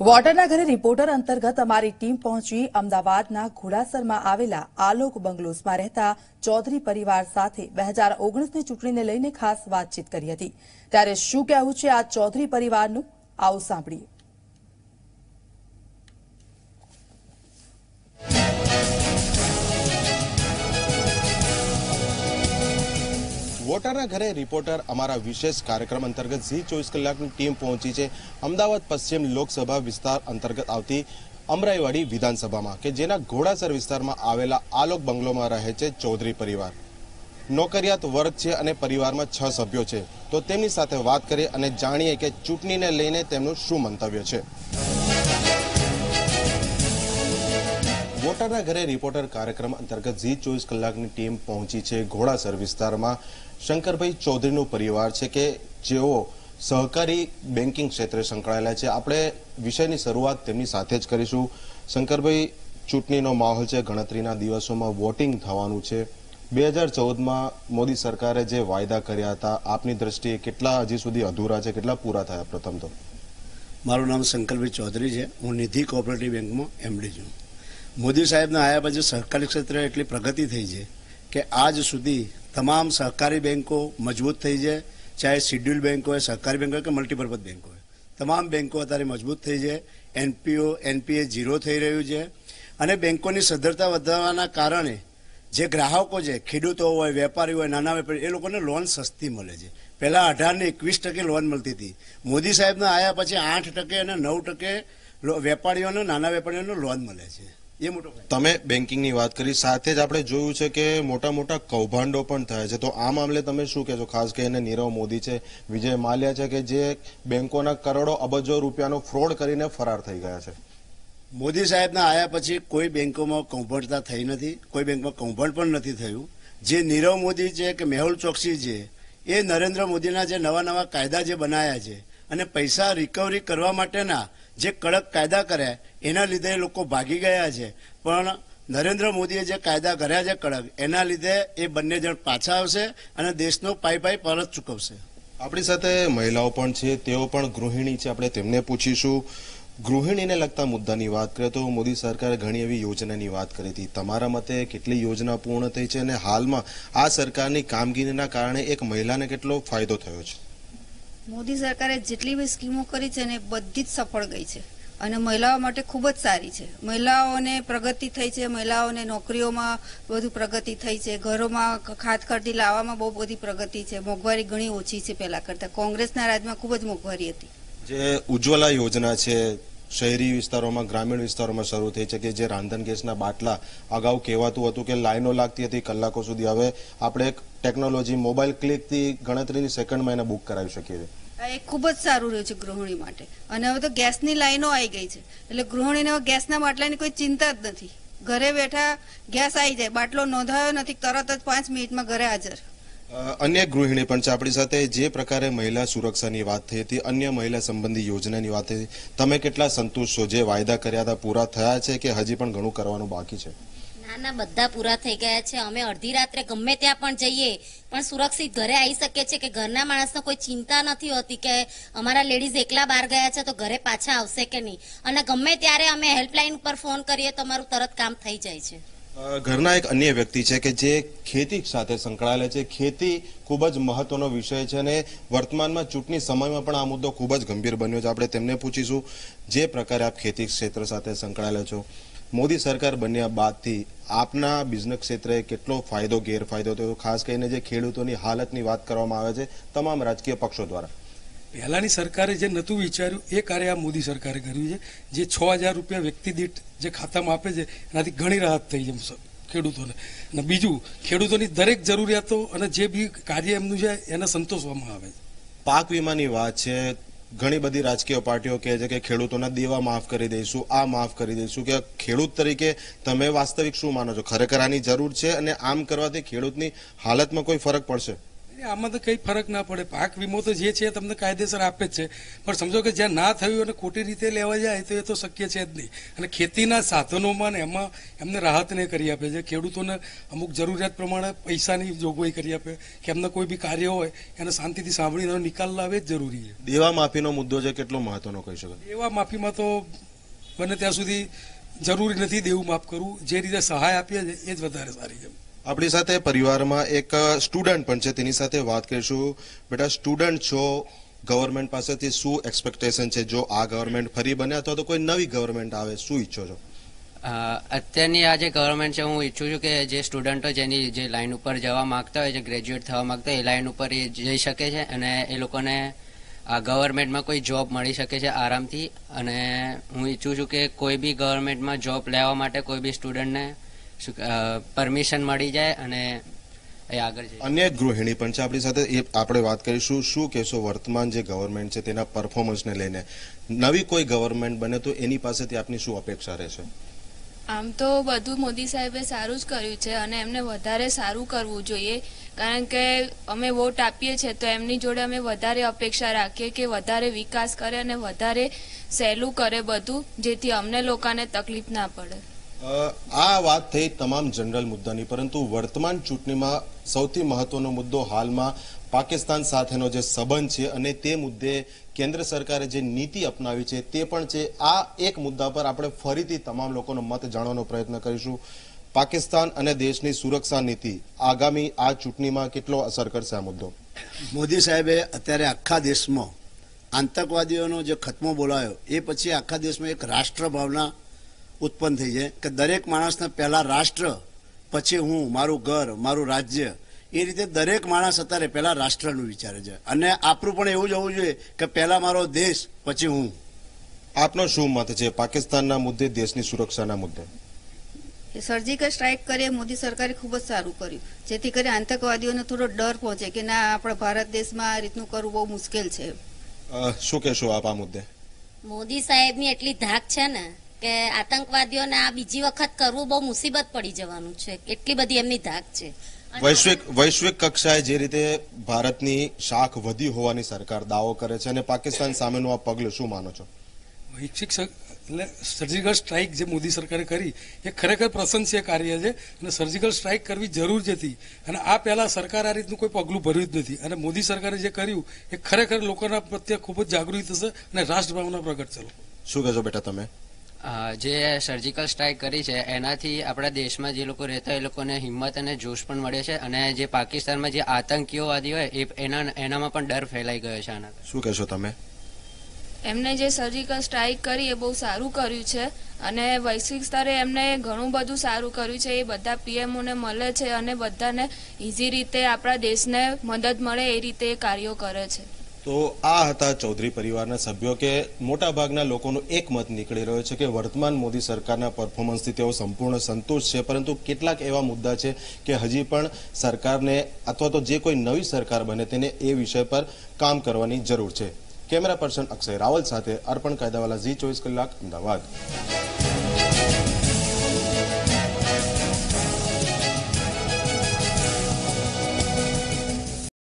વોટરના ઘરે રિપોર્ટર અંતર્ગત અમારી ટીમ પહોંચી અમદાવાદના ઘોડાસરમાં આવેલા આલોક બંગલોઝમાં રહેતા ચૌધરી પરિવાર સાથે બે હજાર ઓગણીસની ચૂંટણીને લઈને ખાસ વાતચીત કરી હતી. ત્યારે શું કહેવું છે આ ચૌધરી પરિવારનું? આવું સાંભળીએ. વોટરના ઘરે રિપોર્ટર અમારા વિશેષ કાર્યક્રમ અંતર્ગત ઝી ચોવીસ કલાકની ટીમ પહોંચી છે. અમદાવાદ પશ્ચિમ લોકસભા વિસ્તાર અંતર્ગત આવતી અમરાઈવાડી વિધાનસભામાં, કે જેના ઘોડાસર વિસ્તારમાં આવેલા આલોક બંગલોમાં રહે છે ચૌધરી પરિવાર. નોકરિયાત વર્ગ છે અને પરિવારમાં છ સભ્યો છે. તો તેમની સાથે વાત કરીએ અને જાણીએ કે ચૂંટણીને લઈને તેમનું શું મંતવ્ય છે. વોટરના ઘરે રિપોર્ટર કાર્યક્રમ અંતર્ગત ઝી ચોવીસ કલાકની ટીમ પહોંચી છે ઘોડાસર વિસ્તારમાં. શંકરભાઈ ચૌધરીનો પરિવાર છે કે જેઓ સહકારી બેન્કિંગ ક્ષેત્રે સંકળાયેલા છે. આપણે વિષયની શરૂઆત તેમની સાથે જ કરીશું. શંકરભાઈ, ચૂંટણીનો માહોલ છે, ગણતરીના દિવસોમાં વોટિંગ થવાનું છે. બે હજાર ચૌદમાં મોદી સરકારે જે વાયદા કર્યા હતા, આપની દ્રષ્ટિએ કેટલા હજી સુધી અધૂરા છે, કેટલા પૂરા થયા? પ્રથમ તો. મારું નામ શંકરભાઈ ચૌધરી છે. હું નિધિ કોઓપરેટિવ બેંકમાં એમડી છું. મોદી સાહેબના આવ્યા પછી સહકારી ક્ષેત્રે એટલી પ્રગતિ થઈ છે કે આજ સુધી તમામ સહકારી બેન્કો મજબૂત થઈ છે, ચાહે શિડ્યુલ બેન્ક હોય, સહકારી બેન્કો હોય કે મલ્ટીપર્પઝ બેન્ક હોય. તમામ બેન્કો અત્યારે મજબૂત થઈ છે, એનપીઓ, એનપીએ ઝીરો થઈ રહ્યું છે અને બેન્કોની સદ્ધરતા વધવાના કારણે જે ગ્રાહકો છે, ખેડૂતો હોય, વેપારી હોય, નાના વેપારી એ લોકોને લોન સસ્તી મળે છે. પહેલાં અઢારને એકવીસ ટકે લોન મળતી હતી. મોદી સાહેબના આવ્યા પછી આઠ ટકે અને નવ ટકે વેપારીઓને, નાના વેપારીઓને લોન મળે છે. તમે બેન્કિંગની વાત કરી સાથે જ આપણે જોયું છે કે મોટા મોટા કૌભાંડો પણ થયા છે. તો આ મામલે તમે શું કહેશો? ખાસ કરીને નીરવ મોદી છે વિજય માલ્યા છે કે જે બેંકોના કરોડો અબજો રૂપિયાનો ફ્રોડ કરીને ફરાર થઈ ગયા છે? મોદી સાહેબના આવ્યા પછી કોઈ બેંકોમાં કૌભાંડતા થઈ નથી કોઈ બેંકમાં કૌભાંડ પણ નથી થયું. જે નીરવ મોદી છે કે મેહુલ ચોકસી છે એ નરેન્દ્ર મોદીના જે નવા નવા કાયદા જે બનાયા છે અને પૈસા રિકવરી કરવા માટેના જે કડક કાયદા કર્યા એના લીધે એ લોકો ભાગી ગયા છે. પણ નરેન્દ્ર મોદીએ જે કાયદા કર્યા છે કડક એના લીધે એ બંને જણ પાછા આવશે અને દેશનો પાઈ પાઈ પરત ચૂકવશે. આપણી સાથે મહિલાઓ પણ છે તેઓ પણ ગૃહિણી છે. આપણે તેમને પૂછીશું. ગૃહિણીને લગતા મુદ્દાની વાત કરીએ તો મોદી સરકારે ઘણી એવી યોજનાની વાત કરી હતી. તમારા મતે કેટલી યોજના પૂર્ણ થઈ છે અને હાલમાં આ સરકારની કામગીરીના કારણે એક મહિલાને કેટલો ફાયદો થયો છે? મોદી સરકારે જેટલી બી સ્કીમો કરી છે ને એ બધી જ સફળ ગઈ છે. અને મહિલાઓ માટે ખૂબ જ સારી છે. મહિલાઓને પ્રગતિ થઈ છે, મહિલાઓને નોકરીઓમાં બધું પ્રગતિ થઈ છે, ઘરોમાં ખાત ખર્દી લાવવામાં બહુ બધી પ્રગતિ છે. મોંઘવારી ઘણી ઓછી છે પહેલા કરતા. કોંગ્રેસના રાજમાં ખૂબ જ મોંઘવારી હતી. જે ઉજ્જવલા યોજના છે, શહેરી વિસ્તારોમાં, ગ્રામીણ વિસ્તારોમાં શરૂ થઈ છે કે જે રાંધણ ગેસના બાટલા અગાઉ કહેવાતું હતું કે લાઈનો લાગતી હતી કલાકો સુધી. હવે આપણે ટેકનોલોજી, મોબાઈલ ક્લિકથી ગણતરીની સેકન્ડમાં એને બુક કરાવી શકીએ છીએ. એ ખૂબ જ સારું રહ્યું છે ગૃહિણી માટે. અને હવે તો ગેસની લાઈનો આવી ગઈ છે. એટલે ગૃહિણીને હવે ગેસના બાટલાની કોઈ ચિંતા જ નથી. ઘરે બેઠા ગેસ આવી જાય. બાટલો નોંધાયો નથી, તરત જ પાંચ મિનિટમાં ઘરે હાજર. અન્ય ગૃહિણી પણ છે આપણી સાથે. જે પ્રકારે મહિલા સુરક્ષાની વાત થઈ હતી, અન્ય મહિલા સંબંધી યોજનાની વાત થઈ તમે કેટલા સંતુષ્ટ? છો જે વાયદા કર્યા હતા, પૂરા થયા છે કે હજી પણ ઘણું કરવાનું બાકી છે? ના બધા પૂરા થઈ ગયા છે. અમે અડધી રાત્રે ગમે ત્યાં પણ જઈએ, પણ સુરક્ષિત ઘરે આવી શકીએ છીએ કે ઘરના માણસને કોઈ ચિંતા નથી હોતી કે અમારા લેડીઝ એકલા બહાર ગયા છે તો ઘરે પાછા આવશે કે નહીં. અને ગમે ત્યારે અમે હેલ્પલાઇન પર ફોન કરીએ તો અમારું તરત કામ થઈ જાય છે. ઘરના એક અન્ય વ્યક્તિ છે કે જે ખેતી સાથે સંકળાયેલા છે. ખેતી ખૂબ જ મહત્વનો વિષય છે અને વર્તમાનમાં ચૂંટણી સમયમાં પણ આ મુદ્દો ખૂબ જ ગંભીર બન્યો છે. આપણે તેમને પૂછીશું, જે પ્રકારે આપ ખેતી ક્ષેત્ર સાથે સંકળાયેલા છો? મોદી સરકાર બન્યા બાદથી આપના બિઝનેસ ક્ષેત્રે કેટલો ફાયદો ગેરફાયદો થયો? ખાસ કરીને જે ખેડૂતોની હાલતની વાત કરવામાં આવે છે તમામ રાજકીય પક્ષો દ્વારા. પહેલાંની સરકારે જે નહોતું વિચાર્યું એ કાર્ય આ મોદી સરકારે કર્યું છે જે છ હજાર રૂપિયા વ્યક્તિ દીઠ જે ખાતામાં આપે છે એનાથી ઘણી રાહત થઈ છે ખેડૂતોને. અને બીજું ખેડૂતોની દરેક જરૂરિયાતો અને જે બી કાર્ય એમનું છે એને સંતોષવામાં આવે છે. પાક વીમાની વાત છે ઘણી બધી રાજકીય પાર્ટીઓ કહે છે કે ખેડૂતોના દેવા માફ કરી દઈશું, આ માફ કરી દઈશું કે ખેડૂત તરીકે તમે વાસ્તવિક શું માનો છો? ખરેખર આની જરૂર છે અને આમ કરવાથી ખેડૂતની હાલતમાં કોઈ ફરક પડશે? આમાં તો કઈ ફરક ના પડે. પાક વીમો તો જે છે તમને કાયદેસર આપે જ છે. પણ સમજો કે જ્યાં ના થયું અને ખોટી રીતે લેવા જાય તો એ તો શક્ય છે જ નહીં. અને ખેતીના સાધનોમાં ને એમાં એમને રાહત ને કરી આપે છે. ખેડૂતોને અમુક જરૂરિયાત પ્રમાણે પૈસાની જોગવાઈ કરી આપે. કે એમને કોઈ બી કાર્ય હોય એને શાંતિથી સાંભળીને નિકાલ લાવે જ જરૂરી છે. દેવા માફીનો મુદ્દો છે કેટલો મહત્વનો કહી શકો દેવા માફીમાં તો બને ત્યાં સુધી જરૂરી નથી દેવું માફ કરવું. જે રીતે સહાય આપીએ છે એ જ વધારે સારી છે. આપણી સાથે પરિવારમાં એક સ્ટુડન્ટ પણ છે. તેની સાથે વાત કરીશું. બેટા, સ્ટુડન્ટ છો, ગવર્મેન્ટ પાસેથી શું એક્સપેક્ટેશન છે? જો આ ગવર્મેન્ટ ફરી બને અથવા તો કોઈ નવી ગવર્મેન્ટ આવે, શું ઈચ્છો છો? અત્યારની આ જે ગવર્મેન્ટ છે, હું ઈચ્છું છું કે જે સ્ટુડન્ટો જેની જે લાઈન ઉપર જવા માંગતા હોય, જે ગ્રેજ્યુએટ થવા માંગતા હોય, એ લાઈન ઉપર એ જઈ શકે છે અને એ લોકોને આ ગવર્મેન્ટમાં કોઈ જોબ મળી શકે છે આરામથી. અને હું ઈચ્છું છું કે કોઈ બી ગવર્મેન્ટમાં જોબ લેવા માટે કોઈ બી સ્ટુડન્ટને પરમિશન મળી જાય અને એ આગળ અન્ય એક ગૃહિણી પણ છે આપણી સાથે એ આપણે વાત કરીશું શું કહેશો વર્તમાન જે ગવર્મેન્ટ છે તેના પરફોર્મન્સને લઈને? નવી કોઈ ગવર્મેન્ટ બને તો એની પાસેથી આપની શું અપેક્ષા રહેશે? આમ તો બધું મોદી સાહેબે સારું જ કર્યું છે અને એમને વધારે સારું કરવું જોઈએ કારણ કે અમે વોટ આપીએ છીએ તો એમની જોડે અમે વધારે અપેક્ષા રાખીએ કે વધારે વિકાસ કરે અને વધારે સહેલું કરે બધું જેથી અમને લોકોને તકલીફ ના પડે. આ વાત થઈ તમામ જનરલ મુદ્દાની, પરંતુ વર્તમાન ચૂંટણીમાં સૌથી મહત્વનો મુદ્દો હાલમાં પાકિસ્તાન સાથેનો જે સંબંધ છે અને તે મુદ્દે કેન્દ્ર સરકારે જે નીતિ અપનાવી છે તે પણ છે. આ એક મુદ્દા પર આપણે ફરીથી તમામ લોકોનો મત જાણવાનો પ્રયત્ન કરીશું. પાકિસ્તાન અને દેશની સુરક્ષા નીતિ આગામી આ ચૂંટણીમાં કેટલો અસર કરશે આ મુદ્દો? મોદી સાહેબે અત્યારે આખા દેશમાં આતંકવાદીઓનો જે ખતમો બોલાયો, એ પછી આખા દેશમાં એક રાષ્ટ્ર ભાવના ઉત્પન્ન થઈ જાય. કે દરેક માણસને પહેલાં રાષ્ટ્ર પછી હું મારું ઘર મારું રાજ્ય એ રીતે દરેક માણસ અત્યારે પહેલાં રાષ્ટ્રનું વિચારે છે. અને આપણું પણ એવું જ હોવું જોઈએ કે પહેલાં મારો દેશ પછી હું. આપનો શું મત છે? પાકિસ્તાનના મુદ્દે દેશની સુરક્ષાના મુદ્દે? સર્જિકલ સ્ટ્રાઇક કરીએ મોદી સરકારે ખૂબ જ સારું કર્યું. જેથી કરી આતંકવાદીઓને થોડો ડર પહોંચે કે ના આપણા ભારત દેશમાં આ રીતનું કરવું બહુ મુશ્કેલ છે. શું કહેશો આપ આ મુદ્દે? મોદી સાહેબની એટલી ધાક છે ને કે આતંકવાદીઓને આ બીજી વખત કરવું બહુ મુસીબત પડી જવાનું છે. એટલી બધી એમની ધાક છે. વૈશ્વિક વૈશ્વિક કક્ષાએ જે રીતે ભારતની શાખ વધી હોવાની સરકાર દાવો કરે છે અને પાકિસ્તાન સામેનું આ પગલું શું માનો છો? વૈશ્વિક એટલે સર્જિકલ સ્ટ્રાઇક જે મોદી સરકારે કરી એ ખરેખર પ્રશંસીય કાર્ય છે અને સર્જિકલ સ્ટ્રાઇક કરવી જરૂર જ હતી. અને આ પહેલાં સરકાર આ રીતનું કોઈ પગલું ભર્યું જ નથી. અને મોદી સરકારે જે કર્યું એ ખરેખર લોકોના પ્રત્યે ખૂબ જ જાગૃત થશે અને રાષ્ટ્રભાવના પ્રગટ છે શું કહેશો બેટા તમે? જે સર્જિકલ સ્ટ્રાઇક કરી છે એનાથી આપણા દેશમાં જે લોકો રહેતા એ લોકોને હિંમત અને જોશ પણ મળે છે અને જે પાકિસ્તાનમાં જે આતંકીઓવાદી હોય એ એના એનામાં પણ ડર ફેલાઈ ગયો છે આના શું કહેશો તમે? એમને જે સર્જિકલ સ્ટ્રાઇક કરી એ બહુ સારું કર્યું છે અને વૈશ્વિક સ્તરે એમને ઘણું બધું સારું કર્યું છે. એ બધા પીએમઓને મળે છે અને બધાને ઇઝી રીતે આપણા દેશને મદદ મળે એ રીતે એ કાર્યો કરે છે. તો આ હતા ચૌધરી પરિવારના સભ્યો કે મોટા ભાગના લોકોનો એક મત નીકળી રહ્યો છે કે વર્તમાન મોદી સરકારના પરફોર્મન્સથી તેઓ સંપૂર્ણ સંતોષ છે, પરંતુ કેટલાક એવા મુદ્દા છે કે હજી પણ સરકારને અથવા તો જે કોઈ નવી સરકાર બને તેને એ વિષય પર કામ કરવાની જરૂર છે. કેમેરા પર્સન અક્ષય રાવલ સાથે અર્પણ કાયદાવાલા ઝી ચોવીસ કલાક, અમદાવાદ.